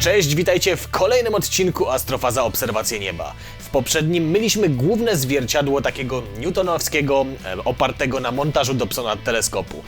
Cześć, witajcie w kolejnym odcinku Astrofaza Obserwacje Nieba. W poprzednim myliśmy główne zwierciadło takiego newtonowskiego, e, opartego na montażu Dobsona teleskopu.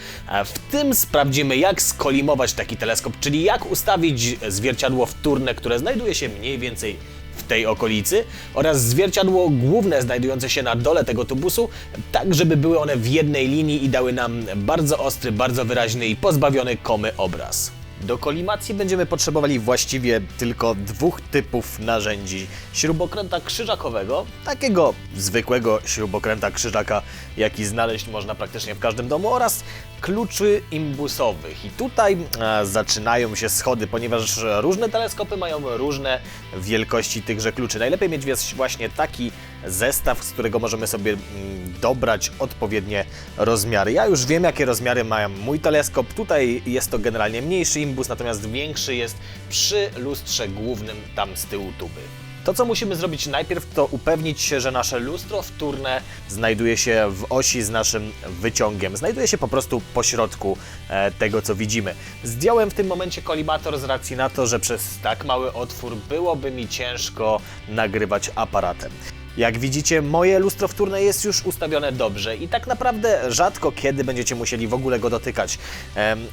W tym sprawdzimy, jak skolimować taki teleskop, czyli jak ustawić zwierciadło wtórne, które znajduje się mniej więcej w tej okolicy oraz zwierciadło główne znajdujące się na dole tego tubusu, tak żeby były one w jednej linii i dały nam bardzo ostry, bardzo wyraźny i pozbawiony komy obraz. Do kolimacji będziemy potrzebowali właściwie tylko dwóch typów narzędzi. Śrubokręta krzyżakowego, takiego zwykłego śrubokręta krzyżaka, jaki znaleźć można praktycznie w każdym domu, oraz kluczy imbusowych. I tutaj e, zaczynają się schody, ponieważ różne teleskopy mają różne wielkości tychże kluczy. Najlepiej mieć właśnie taki zestaw, z którego możemy sobie mm, dobrać odpowiednie rozmiary. Ja już wiem, jakie rozmiary ma mój teleskop. Tutaj jest to generalnie mniejszy imbus, natomiast większy jest przy lustrze głównym tam z tyłu tuby. To, co musimy zrobić najpierw, to upewnić się, że nasze lustro wtórne znajduje się w osi z naszym wyciągiem. Znajduje się po prostu po środku e, tego, co widzimy. Zdjąłem w tym momencie kolimator z racji na to, że przez tak mały otwór byłoby mi ciężko nagrywać aparatem. Jak widzicie, moje lustro wtórne jest już ustawione dobrze i tak naprawdę rzadko kiedy będziecie musieli w ogóle go dotykać.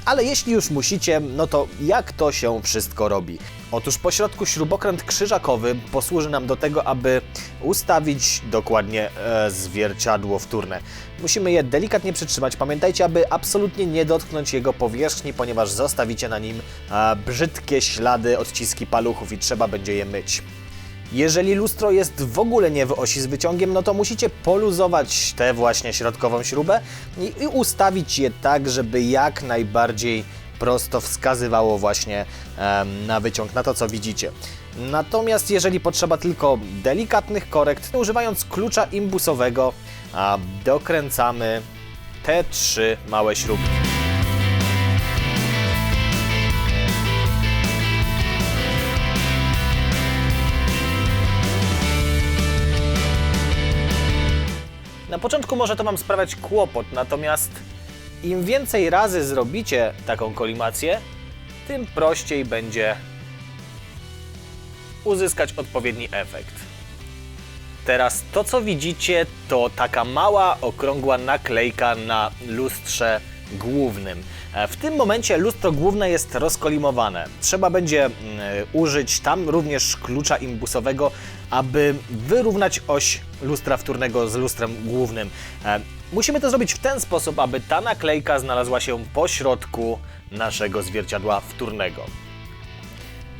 Ale jeśli już musicie, no to jak to się wszystko robi? Otóż po środku śrubokręt krzyżakowy posłuży nam do tego, aby ustawić dokładnie e, zwierciadło wtórne. Musimy je delikatnie przytrzymać. Pamiętajcie, aby absolutnie nie dotknąć jego powierzchni, ponieważ zostawicie na nim e, brzydkie ślady, odciski paluchów i trzeba będzie je myć. Jeżeli lustro jest w ogóle nie w osi z wyciągiem, no to musicie poluzować tę właśnie środkową śrubę i, ustawić je tak, żeby jak najbardziej prosto wskazywało właśnie na wyciąg, na to co widzicie. Natomiast jeżeli potrzeba tylko delikatnych korekt, używając klucza imbusowego, dokręcamy te trzy małe śrubki. Na początku może to Wam sprawiać kłopot, natomiast im więcej razy zrobicie taką kolimację, tym prościej będzie uzyskać odpowiedni efekt. Teraz to, co widzicie, to taka mała, okrągła naklejka na lustrze głównym. E, W tym momencie lustro główne jest rozkolimowane. Trzeba będzie mm, użyć tam również klucza imbusowego, aby wyrównać oś lustra wtórnego z lustrem głównym. E, Musimy to zrobić w ten sposób, aby ta naklejka znalazła się po środku naszego zwierciadła wtórnego.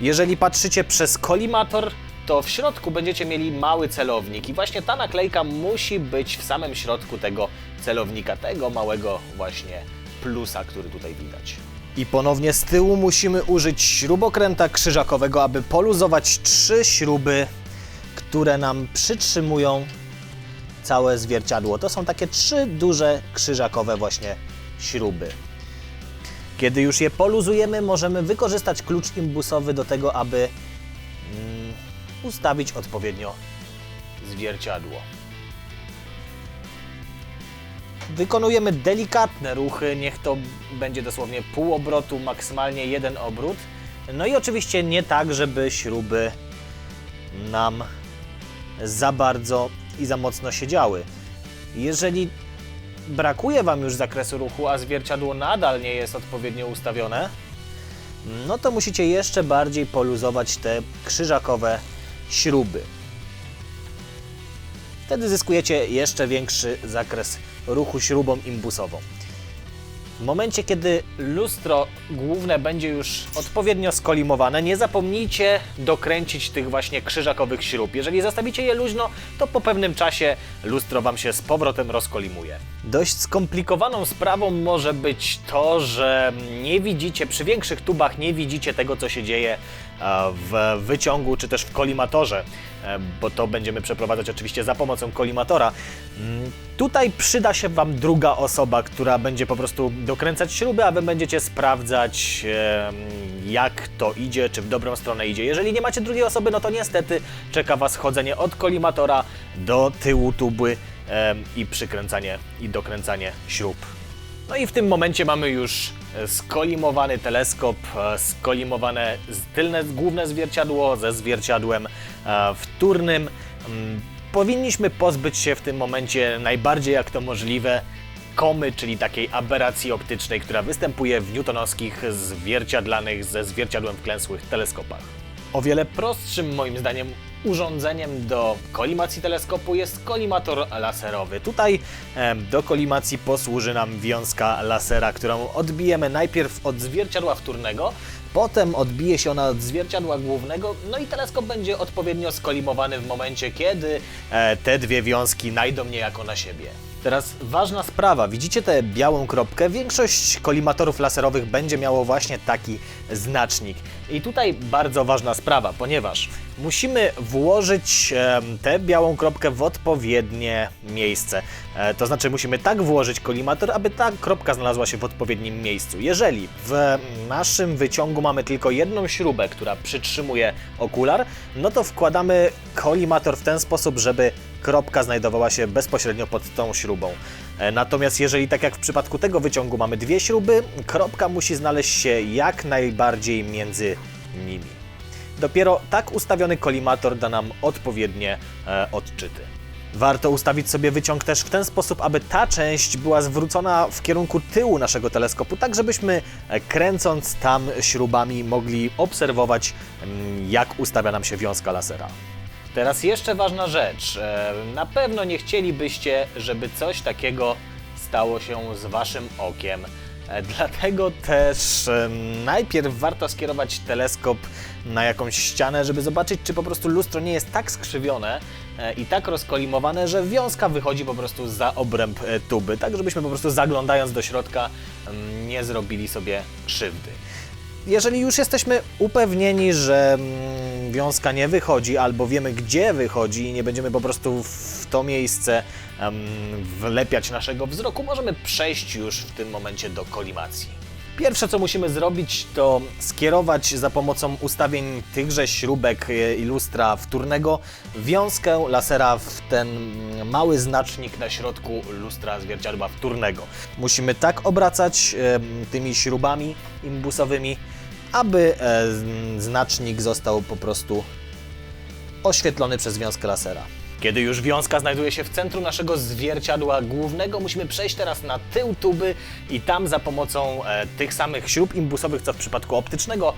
Jeżeli patrzycie przez kolimator, to w środku będziecie mieli mały celownik i właśnie ta naklejka musi być w samym środku tego celownika, tego małego właśnie plusa, który tutaj widać. I ponownie z tyłu musimy użyć śrubokręta krzyżakowego, aby poluzować trzy śruby, które nam przytrzymują całe zwierciadło. To są takie trzy duże krzyżakowe właśnie śruby. Kiedy już je poluzujemy, możemy wykorzystać klucz imbusowy do tego, aby mm, ustawić odpowiednio zwierciadło. Wykonujemy delikatne ruchy, niech to będzie dosłownie pół obrotu, maksymalnie jeden obrót. No i oczywiście nie tak, żeby śruby nam za bardzo i za mocno siedziały. Jeżeli brakuje Wam już zakresu ruchu, a zwierciadło nadal nie jest odpowiednio ustawione, no to musicie jeszcze bardziej poluzować te krzyżakowe śruby. Wtedy zyskujecie jeszcze większy zakres ruchu śrubą imbusową. W momencie, kiedy lustro główne będzie już odpowiednio skolimowane, nie zapomnijcie dokręcić tych właśnie krzyżakowych śrub. Jeżeli zostawicie je luźno, to po pewnym czasie lustro Wam się z powrotem rozkolimuje. Dość skomplikowaną sprawą może być to, że nie widzicie, przy większych tubach nie widzicie tego, co się dzieje w wyciągu czy też w kolimatorze, e, bo to będziemy przeprowadzać oczywiście za pomocą kolimatora. Mm, Tutaj przyda się Wam druga osoba, która będzie po prostu dokręcać śruby, a Wy będziecie sprawdzać, jak to idzie, czy w dobrą stronę idzie. Jeżeli nie macie drugiej osoby, no to niestety czeka Was chodzenie od kolimatora do tyłu tuby i przykręcanie i dokręcanie śrub. No i w tym momencie mamy już e, skolimowany teleskop, e, skolimowane tylne główne zwierciadło ze zwierciadłem e, wtórnym. Mm, Powinniśmy pozbyć się w tym momencie najbardziej jak to możliwe komy, czyli takiej aberracji optycznej, która występuje w newtonowskich zwierciadlanych ze zwierciadłem wklęsłych teleskopach. O wiele prostszym moim zdaniem urządzeniem do kolimacji teleskopu jest kolimator laserowy. Tutaj do kolimacji posłuży nam wiązka lasera, którą odbijemy najpierw od zwierciadła wtórnego, potem odbije się ona od zwierciadła głównego, no i teleskop będzie odpowiednio skolimowany w momencie, kiedy e, te dwie wiązki najdą niejako na siebie. Teraz ważna sprawa, widzicie tę białą kropkę? Większość kolimatorów laserowych będzie miało właśnie taki znacznik. I tutaj bardzo ważna sprawa, ponieważ musimy włożyć em, tę białą kropkę w odpowiednie miejsce. E, to znaczy musimy tak włożyć kolimator, aby ta kropka znalazła się w odpowiednim miejscu. Jeżeli w naszym wyciągu mamy tylko jedną śrubę, która przytrzymuje okular, no to wkładamy kolimator w ten sposób, żeby kropka znajdowała się bezpośrednio pod tą śrubą. E, Natomiast jeżeli tak jak w przypadku tego wyciągu mamy dwie śruby, kropka musi znaleźć się jak najbardziej między nimi. Dopiero tak ustawiony kolimator da nam odpowiednie e, odczyty. Warto ustawić sobie wyciąg też w ten sposób, aby ta część była zwrócona w kierunku tyłu naszego teleskopu, tak żebyśmy e, kręcąc tam śrubami mogli obserwować, mm, jak ustawia nam się wiązka lasera. Teraz jeszcze ważna rzecz. E, Na pewno nie chcielibyście, żeby coś takiego stało się z waszym okiem. E, Dlatego też e, najpierw warto skierować teleskop na jakąś ścianę, żeby zobaczyć, czy po prostu lustro nie jest tak skrzywione i tak rozkolimowane, że wiązka wychodzi po prostu za obręb tuby, tak żebyśmy po prostu zaglądając do środka mm, nie zrobili sobie krzywdy. Jeżeli już jesteśmy upewnieni, że mm, wiązka nie wychodzi, albo wiemy gdzie wychodzi i nie będziemy po prostu w to miejsce wlepiać naszego wzroku, możemy przejść już w tym momencie do kolimacji. Pierwsze co musimy zrobić to skierować za pomocą ustawień tychże śrubek e, i lustra wtórnego wiązkę lasera w ten mały znacznik na środku lustra zwierciadła wtórnego. Musimy tak obracać em, tymi śrubami imbusowymi, aby e, znacznik został po prostu oświetlony przez wiązkę lasera. Kiedy już wiązka znajduje się w centrum naszego zwierciadła głównego, musimy przejść teraz na tył tuby i tam za pomocą e, tych samych śrub imbusowych, co w przypadku optycznego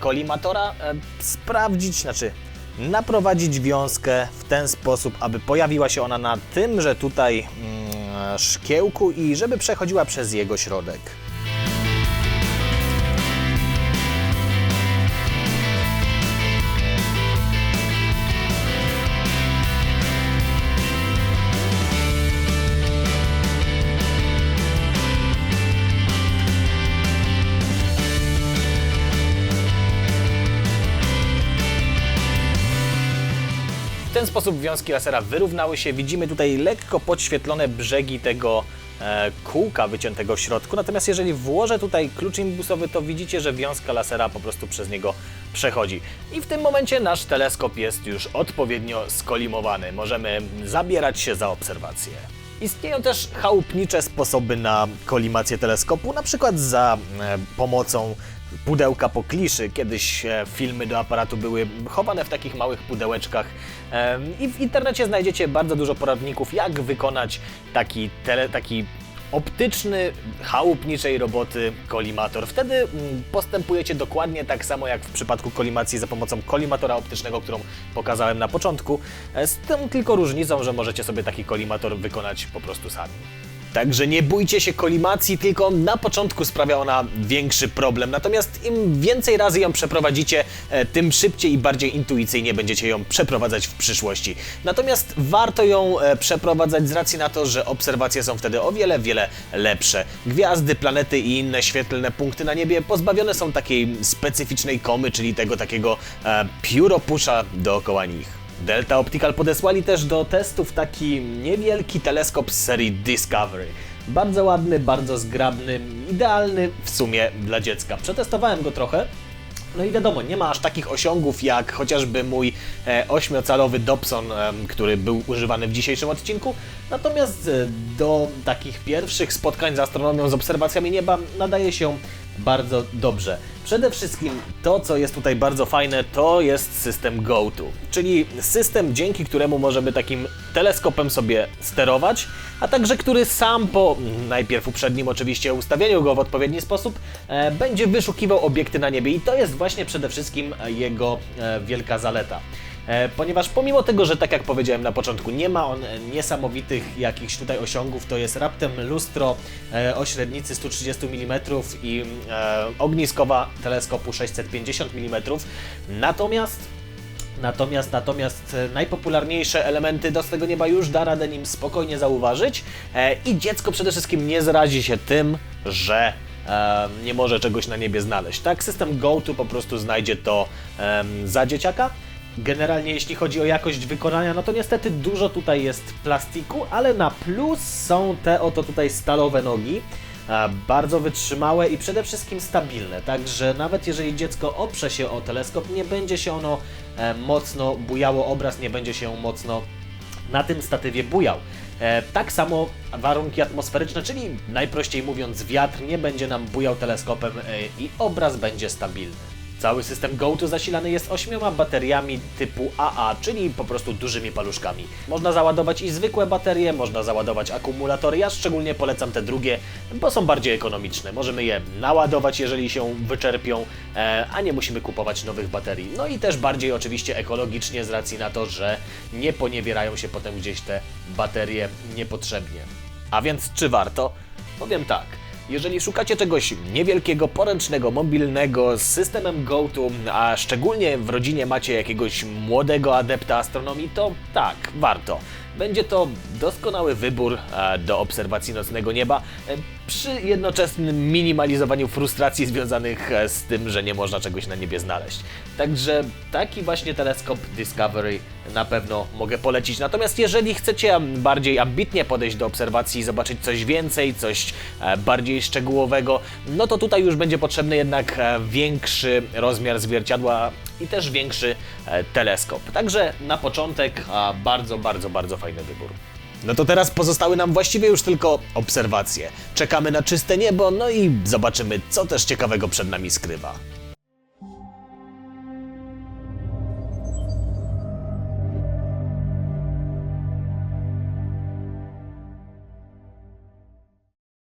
kolimatora, e, sprawdzić, znaczy naprowadzić wiązkę w ten sposób, aby pojawiła się ona na tymże tutaj mm, szkiełku i żeby przechodziła przez jego środek. W ten sposób wiązki lasera wyrównały się. Widzimy tutaj lekko podświetlone brzegi tego e, kółka wyciętego w środku. Natomiast jeżeli włożę tutaj klucz imbusowy, to widzicie, że wiązka lasera po prostu przez niego przechodzi. I w tym momencie nasz teleskop jest już odpowiednio skolimowany. Możemy zabierać się za obserwację. Istnieją też chałupnicze sposoby na kolimację teleskopu, na przykład za e, pomocą pudełka po kliszy. Kiedyś e, filmy do aparatu były chowane w takich małych pudełeczkach i w internecie znajdziecie bardzo dużo poradników, jak wykonać taki, tele, taki optyczny, chałupniczej roboty kolimator. Wtedy mm, postępujecie dokładnie tak samo jak w przypadku kolimacji za pomocą kolimatora optycznego, którą pokazałem na początku, e, z tą tylko różnicą, że możecie sobie taki kolimator wykonać po prostu sami. Także nie bójcie się kolimacji, tylko na początku sprawia ona większy problem. Natomiast im więcej razy ją przeprowadzicie, e, tym szybciej i bardziej intuicyjnie będziecie ją przeprowadzać w przyszłości. Natomiast warto ją e, przeprowadzać z racji na to, że obserwacje są wtedy o wiele, wiele lepsze. Gwiazdy, planety i inne świetlne punkty na niebie pozbawione są takiej specyficznej komy, czyli tego takiego e, pióropusza dookoła nich. Delta Optical podesłali też do testów taki niewielki teleskop z serii Discovery. Bardzo ładny, bardzo zgrabny, idealny w sumie dla dziecka. Przetestowałem go trochę No i wiadomo, nie ma aż takich osiągów jak chociażby mój e, 8-calowy Dobson, który był używany w dzisiejszym odcinku. Natomiast e, do takich pierwszych spotkań z astronomią, z obserwacjami nieba nadaje się bardzo dobrze. Przede wszystkim to, co jest tutaj bardzo fajne, to jest system GoTo, czyli system, dzięki któremu możemy takim teleskopem sobie sterować, a także który sam po najpierw uprzednim oczywiście ustawieniu go w odpowiedni sposób e, będzie wyszukiwał obiekty na niebie i to jest właśnie przede wszystkim jego e, wielka zaleta. E, Ponieważ pomimo tego, że tak jak powiedziałem na początku, nie ma on niesamowitych jakichś tutaj osiągów, to jest raptem lustro e, o średnicy 130 mm i e, ogniskowa teleskopu 650 mm. Natomiast Natomiast, natomiast najpopularniejsze elementy do tego nieba już da radę nim spokojnie zauważyć i dziecko przede wszystkim nie zrazi się tym, że nie może czegoś na niebie znaleźć. Tak, system GoTo po prostu znajdzie to za dzieciaka. Generalnie jeśli chodzi o jakość wykonania, no to niestety dużo tutaj jest plastiku, ale na plus są te oto tutaj stalowe nogi. Bardzo wytrzymałe i przede wszystkim stabilne, także nawet jeżeli dziecko oprze się o teleskop, nie będzie się ono e, mocno bujało, obraz nie będzie się mocno na tym statywie bujał. E, tak samo warunki atmosferyczne, czyli najprościej mówiąc wiatr nie będzie nam bujał teleskopem e, i obraz będzie stabilny. Cały system GoTo zasilany jest ośmioma bateriami typu AA, czyli po prostu dużymi paluszkami. Można załadować i zwykłe baterie, można załadować akumulatory. Ja szczególnie polecam te drugie, bo są bardziej ekonomiczne. Możemy je naładować, jeżeli się wyczerpią, e, a nie musimy kupować nowych baterii. No i też bardziej oczywiście ekologicznie z racji na to, że nie poniewierają się potem gdzieś te baterie niepotrzebnie. A więc czy warto? Powiem tak. Jeżeli szukacie czegoś niewielkiego, poręcznego, mobilnego z systemem GoTo, a szczególnie w rodzinie macie jakiegoś młodego adepta astronomii, to tak, warto. Będzie to doskonały wybór e, do obserwacji nocnego nieba e, przy jednoczesnym minimalizowaniu frustracji związanych e, z tym, że nie można czegoś na niebie znaleźć. Także taki właśnie teleskop Discovery na pewno mogę polecić. Natomiast jeżeli chcecie bardziej ambitnie podejść do obserwacji i zobaczyć coś więcej, coś bardziej szczegółowego, no to tutaj już będzie potrzebny jednak większy rozmiar zwierciadła i też większy e, teleskop. Także na początek bardzo, bardzo, bardzo fajny wybór. No to teraz pozostały nam właściwie już tylko obserwacje. Czekamy na czyste niebo, no i zobaczymy, co też ciekawego przed nami skrywa.